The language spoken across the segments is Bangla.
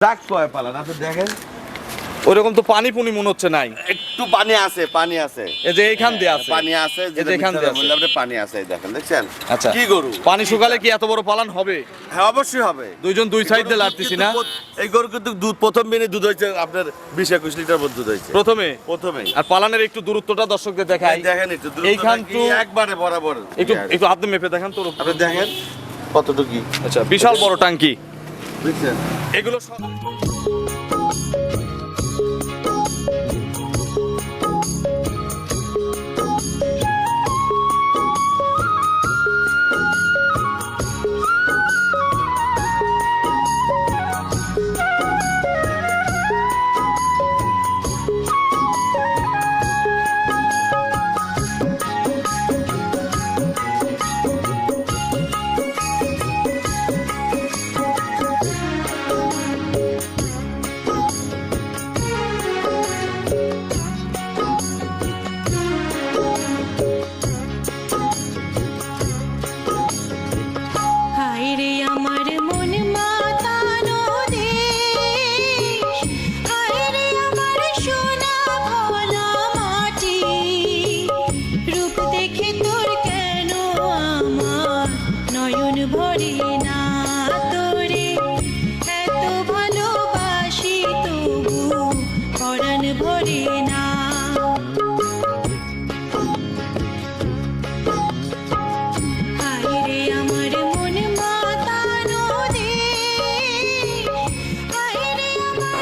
ডাক কয় পালান আপনি দেখেন। ওইরকম তো পানি পুনি মনে হচ্ছে নাই। একটু পানি আছে পানি আছে। এই যে এইখান দিয়ে আছে। পানি আছে এই যে এখান দিয়ে বললাম পানি আছে এই দেখেন দেখছেন? আচ্ছা। কি গরু? পানি শুকালে কি এত বড় পালান হবে? হ্যাঁ অবশ্যই হবে। দুইজন দুই সাইড দিয়ে লাড়তেছি না? এই গরু কিন্তু দুধ প্রথম দিনে দুধ হয়েছে আপনার বিশ একুশ লিটার মতো দুধ হয়েছে। প্রথমে? প্রথমেই আর পালানের একটু দূরত্বটা দর্শকদের দেখাই। দেখেন একটু এইখান তো- একবারে বরাবর। একটু একটু হাতে মেপে দেখেন তো আপনি দেখেন কতটুকু আচ্ছা বিশাল বড় টাঙ্কি। বুঝছেন? এগুলো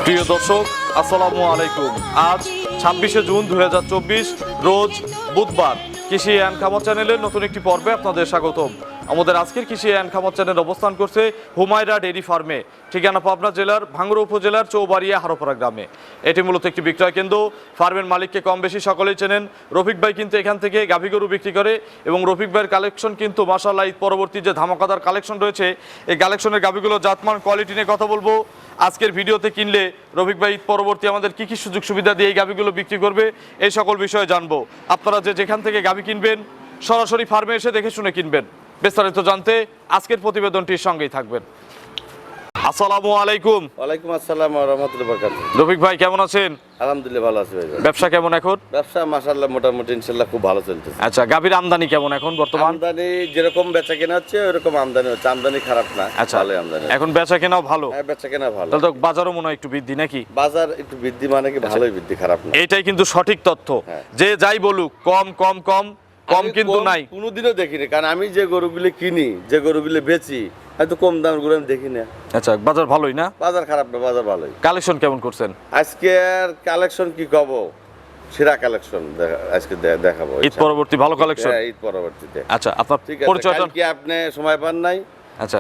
প্রিয় দর্শক, আসসালামু আলাইকুম। আজ ছাব্বিশে জুন দু হাজার চব্বিশ, রোজ বুধবার। কৃষি অ্যান্ড খামার চ্যানেলের নতুন একটি পর্বে আপনাদের স্বাগতম। আমাদের আজকের কৃষি অ্যান্ড খামার চ্যানেল অবস্থান করছে হুমায়রা ডেইরি ফার্মে। ঠিকানা পাবনা জেলার ভাঙ্গুড়া উপজেলার চৌবাড়িয়া হারোপাড়া গ্রামে। এটি মূলত একটি বিক্রয় কেন্দ্র। ফার্মের মালিককে কম বেশি সকলেই চেনেন। রফিক ভাই কিন্তু এখান থেকে গাভী গরু বিক্রি করে এবং রফিক ভাইয়ের কালেকশন কিন্তু মাসাল্লাহ ঈদ পরবর্তী যে ধামাকাদার কালেকশন রয়েছে, এই কালেকশনের গাভীগুলো জাতমান কোয়ালিটি নিয়ে কথা বলব। আজকের ভিডিওতে কিনলে রফিক ভাই ঈদ পরবর্তী আমাদের কি কি সুযোগ সুবিধা দিয়ে এই গাভীগুলো বিক্রি করবে, এই সকল বিষয়ে জানব। আপনারা যে যেখান থেকে গাভী কিনবেন, সরাসরি ফার্মে এসে দেখে শুনে কিনবেন। বিস্তারিত জানতে আজকের প্রতিবেদনটির সঙ্গেই থাকবেন। আসসালামু আলাইকুম। ওয়ালাইকুম আসসালাম ওয়া রাহমাতুল্লাহি ওয়া বারাকাতুহু। রফিক ভাই কেমন আছেন? আলহামদুলিল্লাহ ভালো আছি ভাই। ব্যবসা কেমন এখন? ব্যবসা মাশাআল্লাহ মোটামুটি ইনশাআল্লাহ খুব ভালো চলতেছে। আচ্ছা গাভীর আমদানি কেমন এখন বর্তমান? আমদানি যেরকম বেচা কেনা হচ্ছে ওরকম আমদানি হচ্ছে। আমদানি খারাপ না আচ্ছা ভালোই আমদানি এখন বেচা কেনাও ভালো? হ্যাঁ বেচা কেনা ভালো। তাহলে তো বাজারও মনে হয় একটু বৃদ্ধি নাকি? বাজার একটু বৃদ্ধি মানে কি? ভালোই বৃদ্ধি খারাপ না। এইটাই কিন্তু সঠিক তথ্য। হ্যাঁ। যে যাই বলুক কম কম কম কম কিন্তু নাই। কোনোদিনও দেখিনি কারণ আমি যে গরুগুলি কিনি যে গরুগুলি বেচি এত কম দাম গরু আমি দেখি না। আচ্ছা বাজার ভালোই না? বাজার খারাপ না বাজার ভালোই। কালেকশন কেমন করছেন? আজকে আর কালেকশন কি কব? সেরা কালেকশন আজকে দেখাবো ঈদ পরবর্তী ভালো কালেকশন? হ্যাঁ, ঈদ পরবর্তীতে। আচ্ছা আপনার পরিচয় কি আপনি সময় পান নাই। আচ্ছা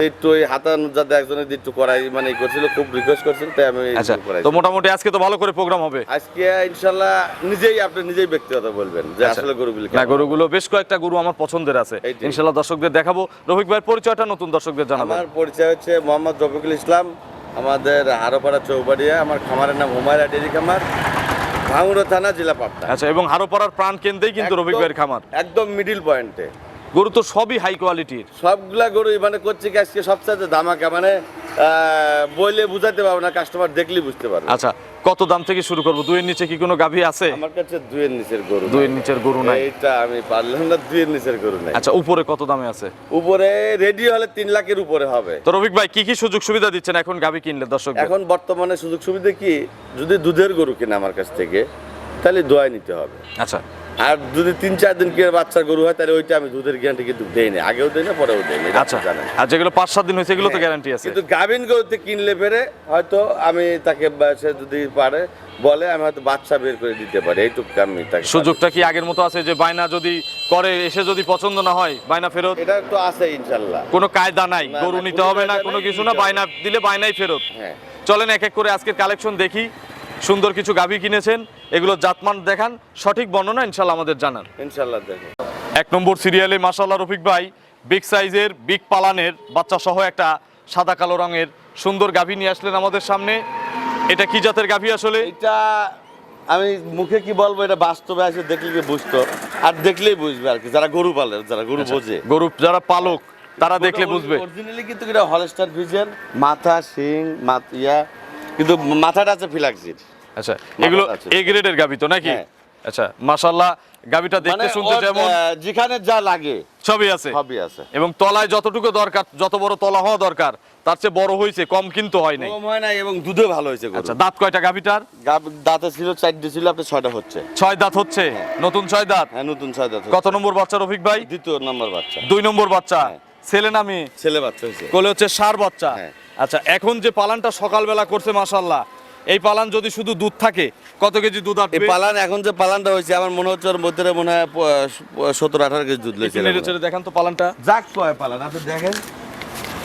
একটু হাতান যাতে একজনের একটু করাই মানে করছিল খুব রিকোয়েস্ট করছিল তাই আমি আচ্ছা একটু করাইছি। তো মোটামুটি আজকে তো ভালো করে প্রোগ্রাম হবে। আজকে ইনশাল্লাহ নিজেই আপনি নিজেই ব্যক্তিগত বলবেন যে আচ্ছা। আসলে গরুগুলি না গরুগুলো বেশ কয়েকটা গরু আমার পছন্দের আছে। এইটাই। দর্শকদের দেখাবো। রফিক ভাইয়ের পরিচয়টা নতুন দর্শকদের জানাবেন। আমার পরিচয় হচ্ছে মোহাম্মদ রফিকুল ইসলাম আমাদের হারোপাড়া চৌবাড়িয়া আমার খামারের নাম হুমায়রা ডেরি খামার ভাঙুড়া থানা জেলা পাবনা। আচ্ছা এবং হারোপাড়ার প্রাণ কেন্দ্রেই কিন্তু রফিক ভাইয়ের খামার। একদম মিডিল পয়েন্টে গরু তো সবই হাই কোয়ালিটির সবগুলা গরু মানে করছে কি আজকে সবচেয়ে দামাকা মানে বইলে বুঝাতে পারব না কাস্টমার দেখলেই বুঝতে পারবে। আচ্ছা কত দাম থেকে শুরু করব? দুইয়ের নিচে কি কোনো গাভী আছে? আমার কাছে দুইয়ের নিচের গরু। দুইয়ের নিচের গরু নাই? এটা আমি পারলাম না দুইয়ের নিচের গরু নাই। আচ্ছা উপরে কত দামে আছে? উপরে রেডি হলে তিন লাখের উপরে হবে। তো রবিক ভাই কি কি সুযোগ সুবিধা দিচ্ছেন এখন গাভী কিনলে দর্শক এখন বর্তমানে সুযোগ সুবিধা কি যদি দুধের গরু কিনে আমার কাছ থেকে তাহলে দোয়াই নিতে হবে। আচ্ছা আর যদি তিন চার দিন কিনে বাচ্চা গরু হয় তাহলে ওইটা আমি দুধের গ্যারান্টি কিন্তু দেই না আগেও দেই না পরেও দেই না আচ্ছা। আর যেগুলো পাঁচ সাত দিন হয়েছে এগুলো তো গ্যারান্টি আছে। কিন্তু গাভিন গরুতে কিনলে পেরে হয়তো আমি তাকে সে যদি পারে বলে আমি হয়তো বাচ্চা বের করে দিতে পারি এইটুকু আমি তাকে সুযোগটা কি আগের মতো আছে যে বায়না যদি করে এসে যদি পছন্দ না হয় বায়না ফেরত? এটা তো আছে ইনশাল্লাহ। কোনো কায়দা নাই গরু নিতে হবে না কোনো কিছু না বায়না দিলে বায়নাই ফেরত। হ্যাঁ। চলেন এক এক করে আজকের কালেকশন দেখি। সুন্দর কিছু গাভী কিনেছেন এগুলো জাতমান দেখান সঠিক বর্ণনা ইনশাল্লাহ আমাদের জানান। ইনশাল্লাহ দেখো এক নম্বর সিরিয়ালে মাসাল্লাহ রফিক ভাই বিগ সাইজের বিগ পালানের বাচ্চা সহ একটা সাদা কালো রঙের সুন্দর গাভী নিয়ে আসলেন আমাদের সামনে। এটা কি জাতের গাভী আসলে? এটা আমি মুখে কি বলব এটা বাস্তবে আসে দেখলে কি বুঝতো? আর দেখলেই বুঝবে আর কি যারা গরু পালে যারা গরু বোঝে। গরু যারা পালক তারা দেখলে বুঝবে। অরিজিনালি কিন্তু এটা হলস্টার ভিজন মাথা শিং মাথিয়া কিন্তু মাথাটা আছে ফিলাক্সির। আচ্ছা এগুলো। এ গ্রেডের গাবি তো নাকি? হ্যাঁ। আচ্ছা মাশাল্লাহ গাবিটা দেখতে মানে শুনতে যেমন যেখানে যা লাগে সবই আছে। সবই আছে। এবং তলায় যতটুকু দরকার যত বড় তলা হওয়া দরকার তার চেয়ে বড় হয়েছে কম কিন্তু হয় নাই। কম হয় না এবং দুধে ভালো হয়েছে আচ্ছা দাঁত কয়টা গাবিটার? গাব- দাঁতে ছিল চারটে ছিল আপনার ছয়টা হচ্ছে। ছয় দাঁত হচ্ছে? নতুন ছয় দাঁত? হ্যাঁ নতুন ছয় দাঁত কত নম্বর বাচ্চা রফিক ভাই? দ্বিতীয় নম্বর বাচ্চা। দুই নম্বর বাচ্চা। হ্যাঁ। ছেলে না মেয়ে? ছেলে বাচ্চা হয়েছে। কোলে হচ্ছে সার বাচ্চা। হ্যাঁ। আচ্ছা এখন যে পালানটা সকালবেলা করছে মাসাল্লাহ এই পালান যদি শুধু দুধ থাকে কত কেজি দুধ এই পালান এখন যে পালানটা হয়েছে আমার মনে হচ্ছে ওর মধ্যে মনে হয় সতেরো আঠারো কেজি দুধ লেগেছে দেখেন দেখান তো পালানটা। যাক কয় পালান? আপনি দেখেন।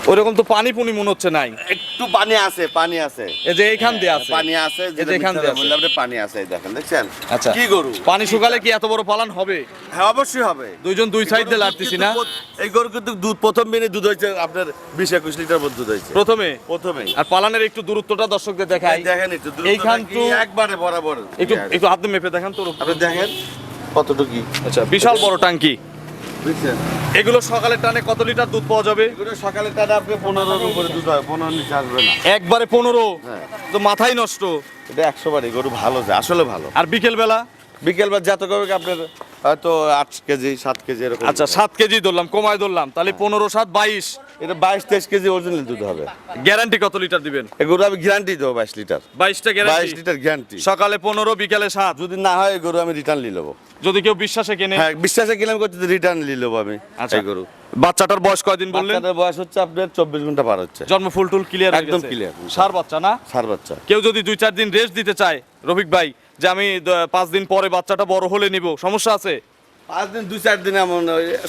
ওরকম তো পানি পুনি মনে হচ্ছে নাই। একটু পানি আছে পানি আছে। এই যে এইখান দিয়ে আছে। পানি আছে এই যে এখান দিয়ে আছে। বললে পানি আছে এই দেখেন দেখছেন? আচ্ছা। কি গরু? পানি শুকালে কি এত বড় পালন হবে? হ্যাঁ অবশ্যই হবে। দুইজন দুই সাইড দিয়ে লাড়তেছি না? এই গরু কিন্তু দুধ প্রথম দিনে দুধ হয়েছে আপনার বিশ একুশ লিটার মতো দুধ হয়েছে। প্রথমে? প্রথমেই আর পালানের একটু দূরত্বটা দর্শকদের দেখাই। দেখেন একটু এইখান তো- একবারে বরাবর। একটু একটু হাতে মেপে দেখেন তো। আপনি দেখেন কতটুকু? আচ্ছা বিশাল বড় টাঙ্কি। বুঝছেন? এগুলো সকালের টানে কত লিটার দুধ পাওয়া যাবে? এগুলো টানে টানা আপনি পনেরোর উপরে দুধ হয় পনেরো নিচে আসবে না। একবারে পনেরো? হ্যাঁ। তো মাথাই নষ্ট? এটা একশো বারই গরু ভালো যায় আসলে ভালো। আর বিকেল বেলা বিকেল বেলা যাতে করবে আপনার হয়তো আট কেজি সাত কেজি এরকম। আচ্ছা সাত কেজি ধরলাম কমায় ধরলাম তাহলে পনেরো সাত বাইশ। এটা বাইশ তেইশ কেজি অরিজিনাল দুধ হবে। গ্যারান্টি কত লিটার দিবেন? এগুলো আমি গ্যারান্টি দেবো বাইশ লিটার বাইশটা বাইশ গ্যারান্টি লিটার গ্যারান্টি সকালে পনেরো বিকালে সাত। যদি না হয় গরু আমি রিটার্ন নিয়ে নেব। যদি কেউ বিশ্বাসে কেনে। হ্যাঁ বিশ্বাসে কিলাম করতে রিটার্ন নিয়ে নেব আমি আচ্ছা। গরু। বাচ্চাটার বয়স কয়দিন বললেন? বাচ্চাটার বয়স হচ্ছে আপনার চব্বিশ ঘণ্টা পার হচ্ছে। জন্ম ফুল টুল ক্লিয়ার একদম ক্লিয়ার সার বাচ্চা না? সার বাচ্চা। কেউ যদি দুই চার দিন রেস্ট দিতে চায় রফিক ভাই যে আমি পাঁচ দিন পরে বাচ্চাটা বড় হলে নিব। সমস্যা আছে? পাঁচ দিন দুই চার দিনে এমন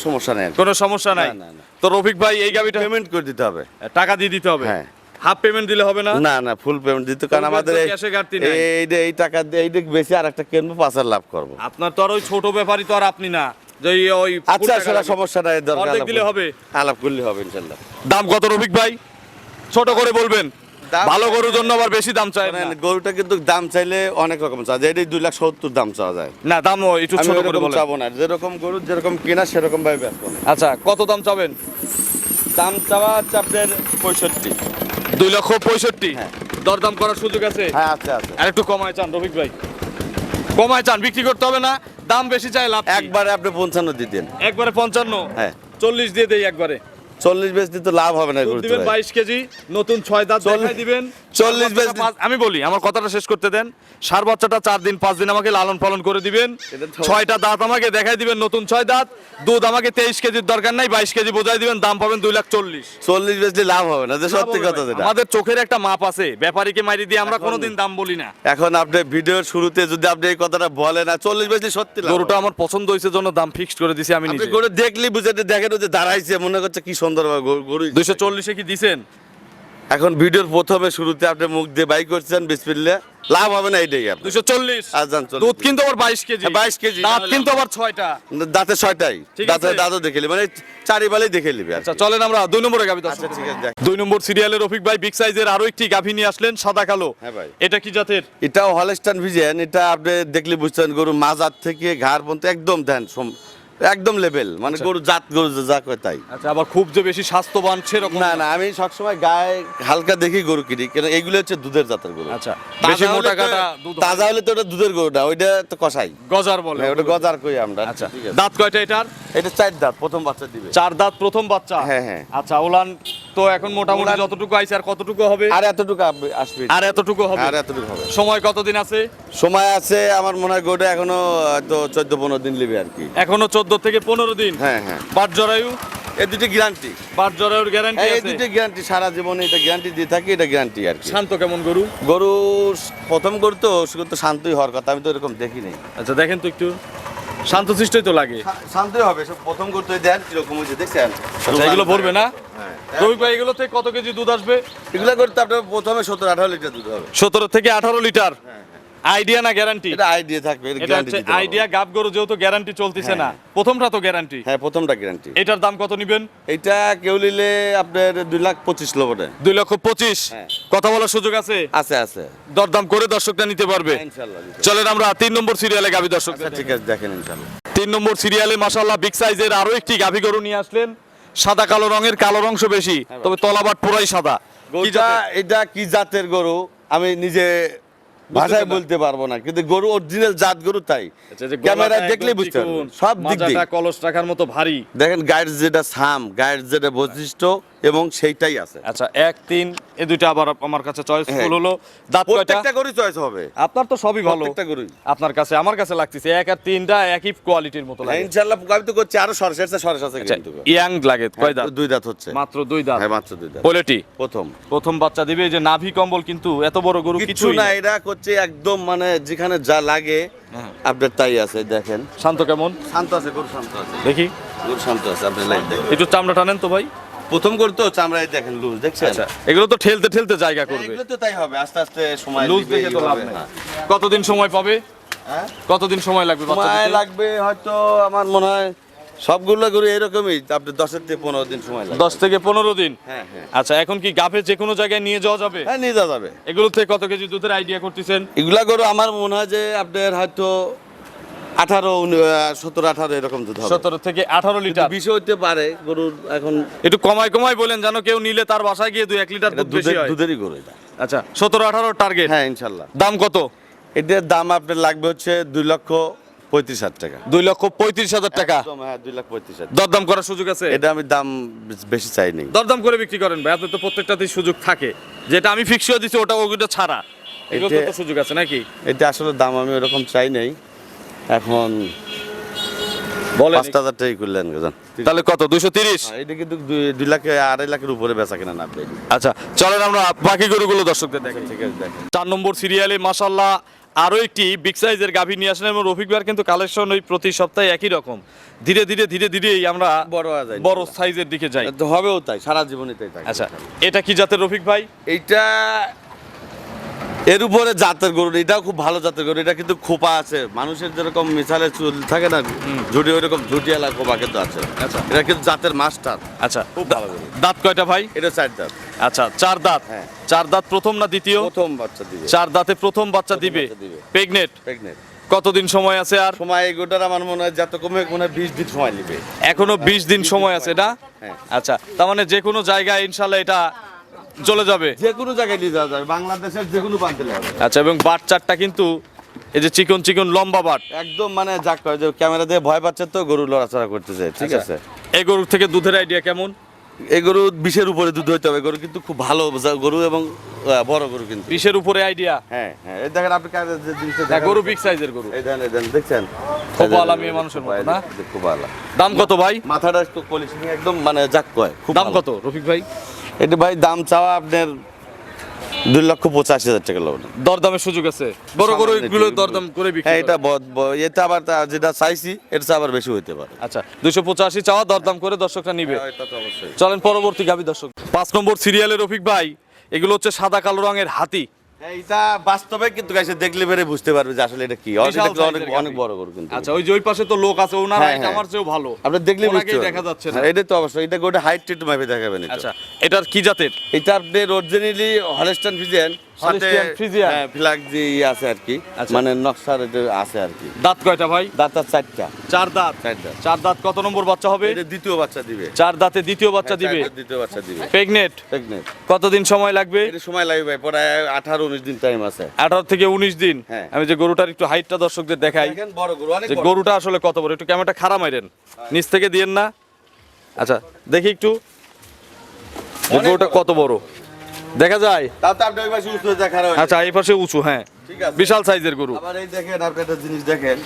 সমস্যা নেই কোনো সমস্যা নাই। তো রফিক ভাই এই গাবিটা পেমেন্ট করে দিতে হবে। টাকা দিয়ে দিতে হবে? হ্যাঁ। হাফ পেমেন্ট দিলে হবে না? না না ফুল পেমেন্ট দিতে কারণ আমাদের এই-। এই টাকা দিয়ে এইটা বেশি আর একটা কিনবো পাঁচ হাজার লাভ করব। আপনার তো আর ওই ছোট ব্যাপারই তো আর আপনি না। যে ওই আচ্ছা সেটা সমস্যা নাই দরকার দিলে হবে। আলাপ করলে হবে ইনশাল্লাহ। দাম কত রফিক ভাই? ছোট করে বলবেন। ভালো গরুর জন্য আবার বেশি দাম চাই না। গরুটা কিন্তু দাম চাইলে অনেক রকম চাওয়া যায়। এটাই দুই লাখ সত্তর দাম চাওয়া যায়। না দাম একটু ছোট করে বলেন। চাবো না। যেরকম গরু যেরকম কেনা সেরকম ভাবে বেচবো আচ্ছা কত দাম চাবেন? দাম চাওয়া হচ্ছে আপনার পঁয়ষট্টি। দুই লক্ষ পঁয়ষট্টি? হ্যাঁ। দরদাম করার সুযোগ আছে? হ্যাঁ আছে আছে। আর একটু কমায় চান রফিক ভাই। কমায় চান বিক্রি করতে হবে না। দাম বেশি চাই লাভ একবারে আপনি পঞ্চান্ন দিতেন একবারে পঞ্চান্ন? হ্যাঁ। চল্লিশ দিয়ে দেই একবারে। চল্লিশ বেশ দিতে লাভ হবে না দিবেন বাইশ কেজি নতুন ছয় দাঁত দেখাই দিবেন। চল্লিশ আমি বলি আমার কথাটা শেষ করতে দেন। সার বাচ্চাটা চার দিন পাঁচ দিন আমাকে লালন পালন করে দিবেন। ছয়টা দাঁত আমাকে দেখাই দিবেন নতুন ছয় দাঁত। দুধ আমাকে তেইশ কেজির দরকার নাই বাইশ কেজি বোঝাই দিবেন দাম পাবেন দুই লাখ চল্লিশ। চল্লিশ দিয়ে লাভ হবে না যে সত্যি কথা যেটা। আমাদের চোখের একটা মাপ আছে ব্যাপারীকে মারি দিয়ে আমরা কোনোদিন দাম বলি না। এখন আপনি ভিডিওর শুরুতে যদি আপনি এই কথাটা বলেন না চল্লিশ বেশি সত্যি গরুটা আমার পছন্দ হয়েছে জন্য দাম ফিক্সড করে দিছি আমি নিজে। গরু দেখলি বুঝাতে দেখেন যে দাঁড়াইছে মনে করছে কি সুন্দর গরু দুইশো চল্লিশে কি দিছেন? এখন ভিডিওর প্রথমে শুরুতে আপনি মুখ দিয়ে বাই করছেন বিসমিল্লা লাভ হবে না আপনার। দুইশো চল্লিশ। দুধ কিন্তু আবার বাইশ কেজি। হ্যাঁ, 22 কেজি, দাঁত কিন্তু আবার ছয়টা। দাঁতে ছয়টাই। দাঁতে দাঁতও দেখে নিবে, মানে দেখে নিবে আচ্ছা চলেন আমরা দুই নম্বরে গাভি আচ্ছা ঠিক আছে দুই নম্বর সিরিয়ালের রফিক ভাই বিগ সাইজের আরও একটি গাভী নিয়ে আসলেন সাদা কালো। হ্যাঁ ভাই। এটা কি জাতের? এটাও হলস্টান ভিজেন এটা আপনি দেখলে বুঝছেন গরু মাজার থেকে ঘাড় পর্যন্ত একদম সম- একদম লেভেল মানে গরু জাত গরু যা কয় তাই। আচ্ছা আবার খুব যে বেশি স্বাস্থ্যবান সেরকম না না? আমি সবসময় গায়ে হালকা দেখি গরু কিনি কেন এগুলো হচ্ছে দুধের জাতের গরু। আচ্ছা বেশি মোটা তো- কাটা তাজা হলে তো ওটা দুধের গরু না ওইটা তো কষাই। গজার বলে হ্যাঁ, ওটা গজার কই আমরা? আচ্ছা। দাঁত কয়টা এটার? এটা চার দাঁত প্রথম বাচ্চা দিবে। চার দাঁত প্রথম বাচ্চা? হ্যাঁ, হ্যাঁ। আচ্ছা ওলান তো এখন মোটামুটি যতটুকু আইছে আর কতটুকু হবে? আর এতটুকু আসবে। আর এতটুকু হবে? আর এতটুকু হবে। সময় কতদিন আছে? সময় আছে আমার মনে হয় গোটা এখনও তো চোদ্দ পনেরো দিন নেবে আর কি। এখনও চোদ্দ থেকে পনেরো দিন? হ্যাঁ হ্যাঁ। বাট জরায়ু? এই দুটি গ্যারান্টি বাট জরায়ুর গ্যারান্টি এই দুটি গ্যারান্টি সারা জীবনে এটা গ্যারান্টি দিয়ে থাকি এটা গ্যারান্টি আর কি। শান্ত কেমন গরু? গরু প্রথম গরু তো সে তো শান্তই হওয়ার কথা আমি তো এরকম দেখি নাই। আচ্ছা দেখেন তো একটু। শান্ত শান্তশিষ্টই তো লাগে। শান্তই হবে সব প্রথম গরু তো দেন কীরকম হয়েছে দেখছেন? আচ্ছা এগুলো ভরবে না? হ্যাঁ। এগুলো থেকে কত কেজি দুধ আসবে? এগুলো করতে আপনার প্রথমে সত্তর আঠারো লিটার দুধ হবে। সতেরো থেকে আঠারো লিটার? আইডিয়া না গ্যারান্টি এটা আইডিয়া থাকবে এটা এটা হচ্ছে আইডিয়া গাব গরু যেহেতু গ্যারান্টি চলতেছে না। প্রথমটা তো গ্যারান্টি হ্যাঁ প্রথমটা গ্যারান্টি এটার দাম কত নিবেন? এটা কেউ নিলে আপনার দুই লাখ পঁচিশ দুই লক্ষ পঁচিশ? হ্যাঁ। কথা বলার সুযোগ আছে? আছে আছে। দরদাম করে দর্শকরা নিতে পারবে। চলেন আমরা তিন নম্বর সিরিয়ালে গাভী দর্শক আচ্ছা ঠিক আছে দেখেন ইনশাল্লাহ। তিন নম্বর সিরিয়ালে মাসাল্লাহ বিগ সাইজের আরও একটি গাভী গরু নিয়ে আসলেন। সাদা কালো রঙের কালো অংশ বেশি তবে তলাবাট পুরাই সাদা। গরুটা এটা কি জাতের গরু? আমি নিজে ভাষায় বলতে পারব না কিন্তু গরু অরিজিনাল জাত গরু তাই। আচ্ছা, ক্যামেরা দেখলে দেখলেই বুঝতে পারবেন। সব দিক দিয়ে। কলস রাখার মতো ভারী। দেখেন গায়ের যেটা সাম গায়ের যেটা বৈশিষ্ট্য এবং সেইটাই আছে। আচ্ছা এক তিন এই দুইটা আবার আমার কাছে চয়েস হ্যাঁ। ফুল হলো। দাঁত কয়টা? প্রত্যেকটা গরু চয়েস হবে। আপনার তো সবই ভালো। প্রত্যেকটা গরুই। আপনার কাছে আমার কাছে লাগতেছে এক আর তিনটা একই কোয়ালিটির মতো হ্যাঁ, লাগে। ইনশাল্লাহ আমি তো করছি আরও সরস এর চেয়ে সরস আছে আচ্ছা কিন্তু। ইয়াং লাগে কয় দাঁত? দুই দাঁত হচ্ছে। মাত্র দুই দাঁত। হ্যাঁ মাত্র দুই দাঁত। পোলেটি? প্রথম। প্রথম বাচ্চা দিবে এই যে নাভি কম্বল কিন্তু এত বড় গরু কিছু না এটা করছে একদম মানে যেখানে যা লাগে। হ্যাঁ। আপনার তাই আছে দেখেন। শান্ত কেমন? শান্ত আছে গরু শান্ত আছে। দেখি। গরু শান্ত আছে আপনি লাইট দেখেন। একটু চামড়া টানেন তো ভাই। প্রথম গরু তো চামড়ায় দেখেন লুজ দেখছেন? আচ্ছা এগুলো তো ঠেলতে ঠেলতে জায়গা করবে। এগুলো তো তাই হবে আস্তে আস্তে সময় লুজ দেখে তো লাভ নেই। হ্যাঁ। কতদিন সময় পাবে? হ্যাঁ? কতদিন সময় লাগবে সময় লাগবে হয়তো আমার মনে হয় সবগুলো গরু এরকমই আপনি দশের থেকে পনেরো দিন সময় লাগবে। দশ থেকে পনেরো দিন? হ্যাঁ হ্যাঁ। আচ্ছা এখন কি গাভে যে কোনো জায়গায় নিয়ে যাওয়া যাবে? হ্যাঁ নিয়ে যাওয়া যাবে। এগুলো থেকে কত কেজি দুধের আইডিয়া করতেছেন? এগুলা গরু আমার মনে হয় যে আপনার হয়তো আঠারো সতেরো আঠারো এরকম দুধ হবে। সতেরো থেকে আঠারো লিটার। বিষয় হতে পারে গরুর এখন একটু কমাই কমাই বলেন যেন কেউ নিলে তার বাসায় গিয়ে দুই এক লিটার দুধ বেশি হয়। দুধেরই গরু এটা। আচ্ছা সতেরো আঠারো টার্গেট হ্যাঁ ইনশাল্লাহ। দাম কত? এটার দাম আপনার লাগবে হচ্ছে দুই লক্ষ পঁয়ত্রিশ হাজার টাকা। দুই লক্ষ পঁয়ত্রিশ হাজার টাকা? হ্যাঁ দুই লাখ পঁয়ত্রিশ হাজার। দরদাম করার সুযোগ আছে? এটা আমি দাম বেশ- বেশি চাই নেই। দরদাম করে বিক্রি করেন ভাই আপনার তো প্রত্যেকটাতেই সুযোগ থাকে। যেটা আমি ফিক্স ফিক্সিও দিচ্ছি ওটা ওগুলো ছাড়া। এগুলো তো সুযোগ আছে নাকি? এটা আসলে দাম আমি ওরকম চাই নেই। এখন বলেন। পাঁচ হাজার টাকাই করলেন তাহলে কত? দুশো তিরিশ? এটা কিন্তু দুই- লাখ আড়াই লাখের উপরে বেচা কেনা না আপনি। আচ্ছা চলেন আমরা বাকি গরুগুলো দর্শকদের দেখেন ঠিক আছে দেখেন। চার নম্বর সিরিয়ালে মাসাল্লাহ আরও একটি বিগ সাইজের গাভী নিয়ে আসলেন এবং রফিক ভাইয়ের কিন্তু কালেকশন ওই প্রতি সপ্তাহে একই রকম। ধীরে ধীরে ধীরে ধীরেই আমরা বড় বড় সাইজের দিকে যাই। হবেও তাই সারা জীবনই তাই আচ্ছা এটা কি জাতের রফিক ভাই? এইটা এর উপরে জাতের গরু এটাও খুব ভালো জাতের গরু। এটা কিন্তু খোপা আছে। মানুষের যেরকম মিসালে চুল থাকে না ঝুটি ওইরকম ঝুটিয়ালা খোপা কিন্তু আছে। আচ্ছা। এটা কিন্তু জাতের মাস্টার। আচ্ছা। খুব ভালো গরু। দাঁত কয়টা ভাই? এটা চার দাঁত। আচ্ছা চার দাঁত? হ্যাঁ। চার দাঁত প্রথম না দ্বিতীয়? প্রথম বাচ্চা দিবে। চার দাঁতে প্রথম বাচ্চা দিবে। প্রেগনেট প্রেগনেন্ট কতদিন সময় আছে আর? সময় এই গোটার আমার মনে হয় যত কমে মনে হয় বিশ দিন সময় নেবে। এখনও বিশ দিন সময় আছে না? হ্যাঁ। আচ্ছা তার মানে যে কোনো জায়গায় ইনশাল্লাহ এটা চলে যাবে। যে কোনো জায়গায় নিয়ে যাওয়া যাবে বাংলাদেশের যে কোনো প্রান্তে আচ্ছা এবং বাট চারটা কিন্তু এই যে চিকন চিকন লম্বা বাট। একদম মানে যাক কয় যে ক্যামেরা দিয়ে ভয় পাচ্ছে তো গরু লড়াচড়া করতেছে ঠিক আচ্ছা। আছে। এই গরুর থেকে দুধের আইডিয়া কেমন? এই গরু বিশের উপরে দুধ হইতে হবে গরু কিন্তু খুব ভালো গরু এবং বড় গরু কিন্তু। বিশের উপরে আইডিয়া হ্যাঁ হ্যাঁ এই দেখেন আপনি কার- যে জিনিসটা হ্যাঁ গরু বিগ সাইজের গরু। এই দেখেন এই দেখেন দেখছেন? খুব আলা মেয়ে মানুষের মতো, না? খুব আলা দাম কত ভাই? মাথাটা একটু পলিশিং একদম মানে যাক কয় খুব দাম ভালো। কত রফিক ভাই? এটা ভাই দাম চাওয়া আপনার দুই লক্ষ পঁচাশি হাজার টাকা লাগবে দরদামের সুযোগ আছে। বড় গরু এগুলো দরদাম করে বিক্রি হ্যাঁ এটা এটা আবার যেটা চাইছি এটা আবার বেশি হইতে পারে। আচ্ছা দুশো পঁচাশি চাওয়া দরদাম করে দর্শকরা নিবে। অবশ্যই। চলেন পরবর্তী গাবি দর্শক। পাঁচ নম্বর সিরিয়ালের রফিক ভাই এগুলো হচ্ছে সাদা কালো রঙের হাতি। এটা বাস্তবে কিন্তু গাইছে দেখলে বেড়ে বুঝতে পারবে যে আসলে এটা কি। অনেক অনেক বড় গরু কিন্তু। আচ্ছা ওই যে ওই পাশে তো লোক আছে ওনারা হ্যাঁ, এটা হ্যাঁ। আমার চেয়েও ভালো। আপনি দেখলে বুঝতে দেখা যাচ্ছে না। হ্যাঁ, এটা তো অবশ্যই এটা গোটা হাইট একটু মাপে দেখাবেন আচ্ছা এটার কি জাতের? এটা আপনি অরিজিনালি হলস্টাইন ফিজিয়ান সাথে হ্যাঁ ফ্ল্যাগ আছে আর কি আচ্ছা। মানে নকশার আছে আর কি। দাঁত কয়টা ভাই? দাঁতা চারটা। চার দাঁত? চার দাঁত। চার দাঁত কত নম্বর বাচ্চা হবে? এটা দ্বিতীয় বাচ্চা দিবে। চার দাঁতে দ্বিতীয় বাচ্চা হ্যাঁ, দিবে? দ্বিতীয় বাচ্চা দিবে। প্রেগনেট কতদিন সময় লাগবে? এটা সময় লাগবে ভাই প্রায় আঠারো উনিশ দিন টাইম আছে। আঠারো থেকে উনিশ দিন? হ্যাঁ। আমি যে গরুটার একটু হাইটটা দর্শকদের দেখাই। দেখেন বড় গরু অনেক বড়। গরুটা আসলে কত বড়? একটু ক্যামেরাটা খারাপ মাইরেন। নিচ থেকে দিয়েন না। আচ্ছা দেখি একটু। গরুটা কত বড়? দেখা যায়। তাও তো আপনি ওই পাশে উঁচু দেখার হয় আচ্ছা এই পাশে উঁচু হ্যাঁ। ঠিক আছে। বিশাল সাইজের গরু। আবার এই দেখেন আপনি একটা জিনিস দেখেন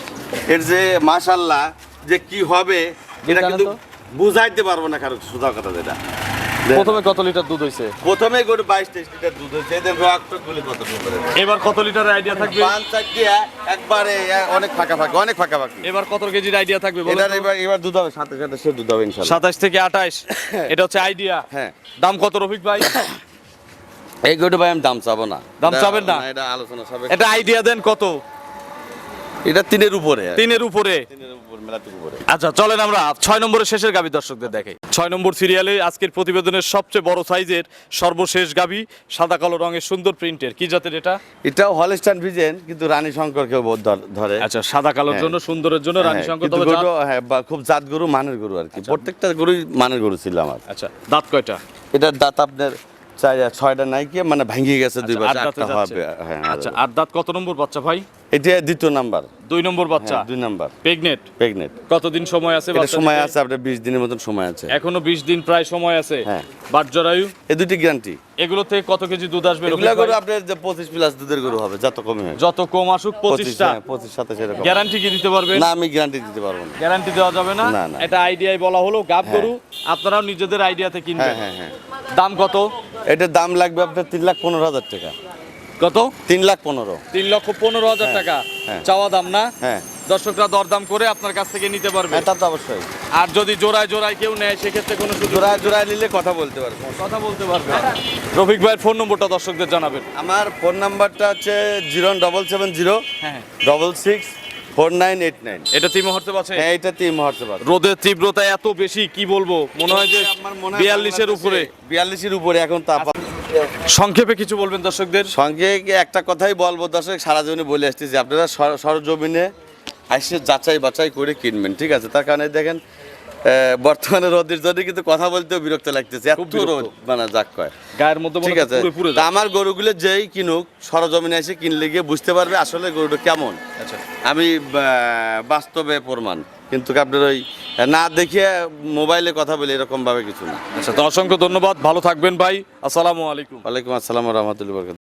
এর যে মাশাল্লাহ যে কি হবে এটা কিন্তু? বুঝাইতে পারব না কারও সোজা কথা যেটা। প্রথমে কত লিটার দুধ হইছে? প্রথমে গরু বাইশ তেইশ লিটার দুধ হইছে এদের রক টক গুলি কত করে এবার কত লিটারের আইডিয়া থাকবে? পাঁচ চার দিয়ে একবারে অনেক ফাঁকা ফাঁকা অনেক ফাঁকা ফাঁকি। এবার কত কেজির আইডিয়া থাকবে বলো এটার এবার এবার দুধ হবে সাথে সাথে সে দুধ হবে ইনশাল্লাহ। সাতাশ থেকে আঠাশ এটা হচ্ছে আইডিয়া হ্যাঁ। দাম কত রফিক ভাই? এই গরু ভাই আমি দাম চাবো না। দাম চাবেন না? এটা আলোচনা এটা আইডিয়া দেন কত? এটা তিনের উপরে। তিনের উপরে। আচ্ছা চলেন আমরা ছয় নম্বরের শেষের দর্শকদের দেখাই ছয় নম্বর সিরিয়ালে আজকের প্রতিবেদনের সবচেয়ে বড় সাইজের সর্বশেষ গাভী সাদা কালো রঙের সুন্দর প্রিন্টের কি জাতের এটা? এটাও হলস্টাইন ভিজেন কিন্তু রানী শঙ্কর কেউ ধরে। আচ্ছা সাদা কালোর হ্যাঁ। জন্য সুন্দরের জন্য রানী হ্যাঁ, শঙ্কর তবে হ্যাঁ খুব জাত গরু মানের গরু আর কি। প্রত্যেকটা গরুই মানের গরু ছিল আমার। আচ্ছা দাঁত কয়টা? এটার দাঁত আপনার ছয়টা নাই কি মানে ভাঙিয়ে গেছে দুই আচ্ছা। হবে হ্যাঁ আচ্ছা আট দাঁত কত নম্বর বাচ্চা ভাই এটা দ্বিতীয় নাম্বার। দুই নম্বর বাচ্চা। হ্যাঁ, দুই নাম্বার। Pregnant pregnant. কতদিন সময় আছে এটা সময় আছে আপনার বিশ দিনের মতন সময় আছে। এখনও বিশ দিন প্রায় সময় আছে। হ্যাঁ। বাট জরায়ু? এই দুটি গ্যারান্টি এগুলো থেকে কত কেজি দুধ আসবে গরু আপনার যে পঁচিশ প্লাস দুধের গরু হবে যত কমে যত কম আসুক পঁচিশটা। হ্যাঁ, পঁচিশ সাতাশ এরকম। গ্যারান্টি কি দিতে পারবেন না আমি গ্যারান্টি দিতে পারব না। গ্যারান্টি দেওয়া যাবে না। এটা আইডিয়াই বলা হলো গাব গরু আপনারাও নিজেদের আইডিয়াতে হ্যাঁ কিনবেন। হ্যাঁ হ্যাঁ। দাম কত? এটার দাম লাগবে আপনার তিন লাখ পনেরো হাজার টাকা। কত? তিন লাখ পনেরো। তিন লক্ষ পনেরো হাজার টাকা। হ্যাঁ। চাওয়া দাম না? হ্যাঁ। দর্শকরা দরদাম করে আপনার কাছ থেকে নিতে পারবে। হ্যাঁ তা তো অবশ্যই। আর যদি জোড়ায় জোড়ায় কেউ নেয় সেক্ষেত্রে কোনো জোড়ায় জোড়ায় নিলে কথা বলতে পারব। কথা বলতে পারবে। রফিক ভাইয়ের ফোন নম্বরটা দর্শকদের জানাবেন। আমার ফোন নাম্বারটা হচ্ছে জিরো ডবল সেভেন জিরো হ্যাঁ double six four nine eight nine. এটা তিন মুহূর্তে পাচ্ছে হ্যাঁ এটা তিন মহর্তে পারব রোদের তীব্রতা এত বেশি কি বলব? মনে হয় যে আমার মনে হয় বিয়াল্লিশের উপরে। বিয়াল্লিশের উপরে এখন তাপ সংক্ষেপে কিছু বলবেন দর্শকদের? সঙ্গে একটা কথাই বলব দর্শক সারা জীবনে বলে আসতেছি আপনারা সর- সরজমিনে আসে যাচাই বাছাই করে কিনবেন ঠিক আছে? তার কারণে দেখেন বর্তমানে রোদের জন্য কিন্তু কথা বলতেও বিরক্ত লাগতেছে এত রোদ মানে যাক কয়। গায়ের মধ্যে ঠিক আছে? আমার গরুগুলো যেই কিনুক সরজমিনে এসে কিনলে গিয়ে বুঝতে পারবে আসলে গরুটা কেমন। আচ্ছা। আমি বাস্তবে প্রমাণ। কিন্তু আপনার ওই না দেখিয়ে মোবাইলে কথা বলে এরকমভাবে কিছু না। আচ্ছা তো অসংখ্য ধন্যবাদ। ভালো থাকবেন ভাই। আসসালামু আলাইকুম। ওয়ালাইকুম আসসালাম রহমতুল্লাহ